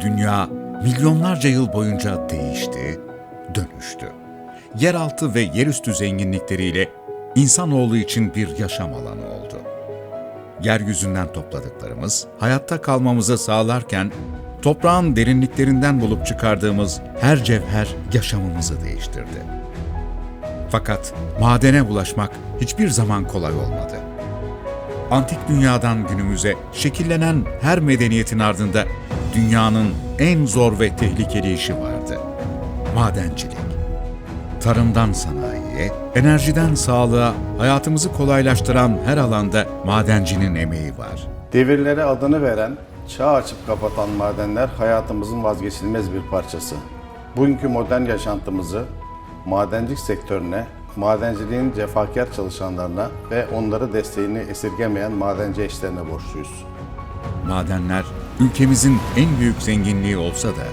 Dünya milyonlarca yıl boyunca değişti, dönüştü. Yeraltı ve yerüstü zenginlikleriyle insanoğlu için bir yaşam alanı oldu. Yeryüzünden topladıklarımız hayatta kalmamızı sağlarken toprağın derinliklerinden bulup çıkardığımız her cevher yaşamımızı değiştirdi. Fakat madene ulaşmak hiçbir zaman kolay olmadı. Antik dünyadan günümüze şekillenen her medeniyetin ardında dünyanın en zor ve tehlikeli işi vardı. Madencilik. Tarımdan sanayiye, enerjiden sağlığa, hayatımızı kolaylaştıran her alanda madencinin emeği var. Devirlere adını veren, çağ açıp kapatan madenler hayatımızın vazgeçilmez bir parçası. Bugünkü modern yaşantımızı madencilik sektörüne, madenciliğin cefakar çalışanlarına ve onları desteğini esirgemeyen madenci eşlerine borçluyuz. Madenler ülkemizin en büyük zenginliği olsa da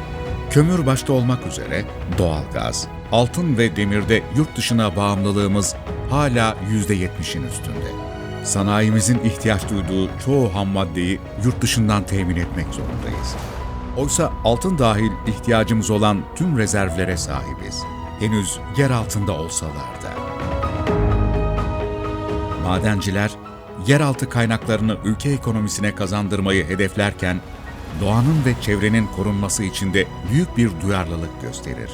kömür başta olmak üzere doğalgaz, altın ve demirde yurt dışına bağımlılığımız hala %70'in üstünde. Sanayimizin ihtiyaç duyduğu çoğu ham maddeyi yurt dışından temin etmek zorundayız. Oysa altın dahil ihtiyacımız olan tüm rezervlere sahibiz. Henüz yer altında olsalar da. Madenciler, yeraltı kaynaklarını ülke ekonomisine kazandırmayı hedeflerken, doğanın ve çevrenin korunması için de büyük bir duyarlılık gösterir.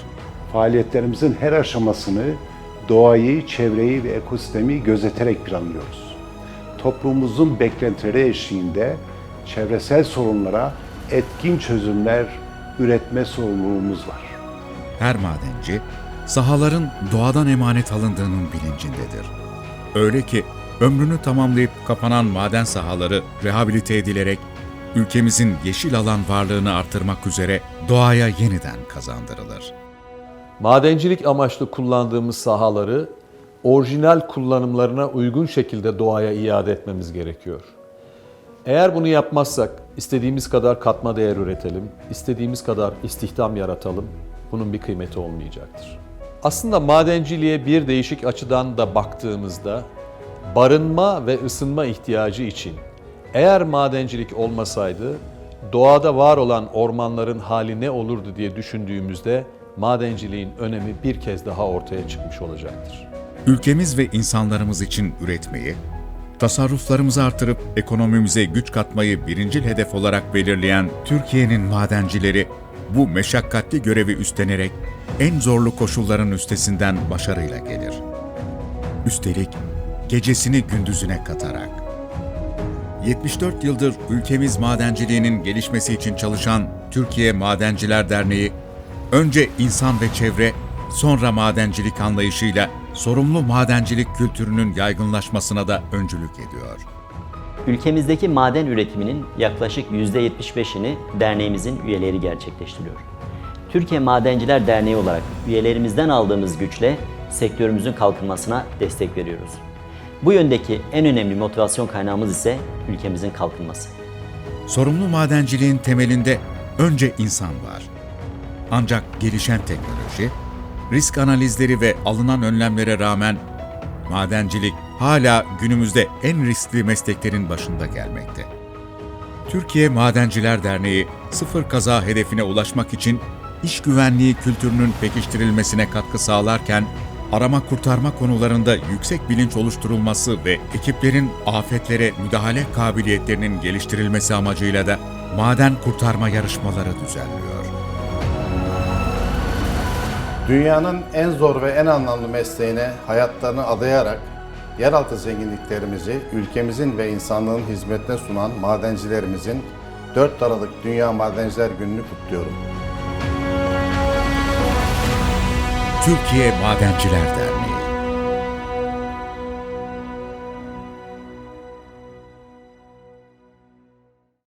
Faaliyetlerimizin her aşamasını doğayı, çevreyi ve ekosistemi gözeterek planlıyoruz. Toplumumuzun beklentileri eşliğinde çevresel sorunlara etkin çözümler üretme sorumluluğumuz var. Her madenci, sahaların doğadan emanet alındığının bilincindedir. Öyle ki ömrünü tamamlayıp kapanan maden sahaları rehabilite edilerek ülkemizin yeşil alan varlığını artırmak üzere doğaya yeniden kazandırılır. Madencilik amaçlı kullandığımız sahaları orijinal kullanımlarına uygun şekilde doğaya iade etmemiz gerekiyor. Eğer bunu yapmazsak istediğimiz kadar katma değer üretelim, istediğimiz kadar istihdam yaratalım, bunun bir kıymeti olmayacaktır. Aslında madenciliğe bir değişik açıdan da baktığımızda barınma ve ısınma ihtiyacı için eğer madencilik olmasaydı doğada var olan ormanların hali ne olurdu diye düşündüğümüzde madenciliğin önemi bir kez daha ortaya çıkmış olacaktır. Ülkemiz ve insanlarımız için üretmeyi, tasarruflarımızı artırıp ekonomimize güç katmayı birincil hedef olarak belirleyen Türkiye'nin madencileri bu meşakkatli görevi üstlenerek en zorlu koşulların üstesinden başarıyla gelir. Üstelik gecesini gündüzüne katarak. 74 yıldır ülkemiz madenciliğinin gelişmesi için çalışan Türkiye Madenciler Derneği, önce insan ve çevre, sonra madencilik anlayışıyla sorumlu madencilik kültürünün yaygınlaşmasına da öncülük ediyor. Ülkemizdeki maden üretiminin yaklaşık %75'ini derneğimizin üyeleri gerçekleştiriyor. Türkiye Madenciler Derneği olarak üyelerimizden aldığımız güçle sektörümüzün kalkınmasına destek veriyoruz. Bu yöndeki en önemli motivasyon kaynağımız ise ülkemizin kalkınması. Sorumlu madenciliğin temelinde önce insan var. Ancak gelişen teknoloji, risk analizleri ve alınan önlemlere rağmen madencilik hala günümüzde en riskli mesleklerin başında gelmekte. Türkiye Madenciler Derneği sıfır kaza hedefine ulaşmak için iş güvenliği kültürünün pekiştirilmesine katkı sağlarken arama kurtarma konularında yüksek bilinç oluşturulması ve ekiplerin afetlere müdahale kabiliyetlerinin geliştirilmesi amacıyla da maden kurtarma yarışmaları düzenliyor. Dünyanın en zor ve en anlamlı mesleğine hayatlarını adayarak yeraltı zenginliklerimizi ülkemizin ve insanlığın hizmetine sunan madencilerimizin 4 Aralık Dünya Madenciler Günü'nü kutluyorum. Türkiye Madenciler Derneği.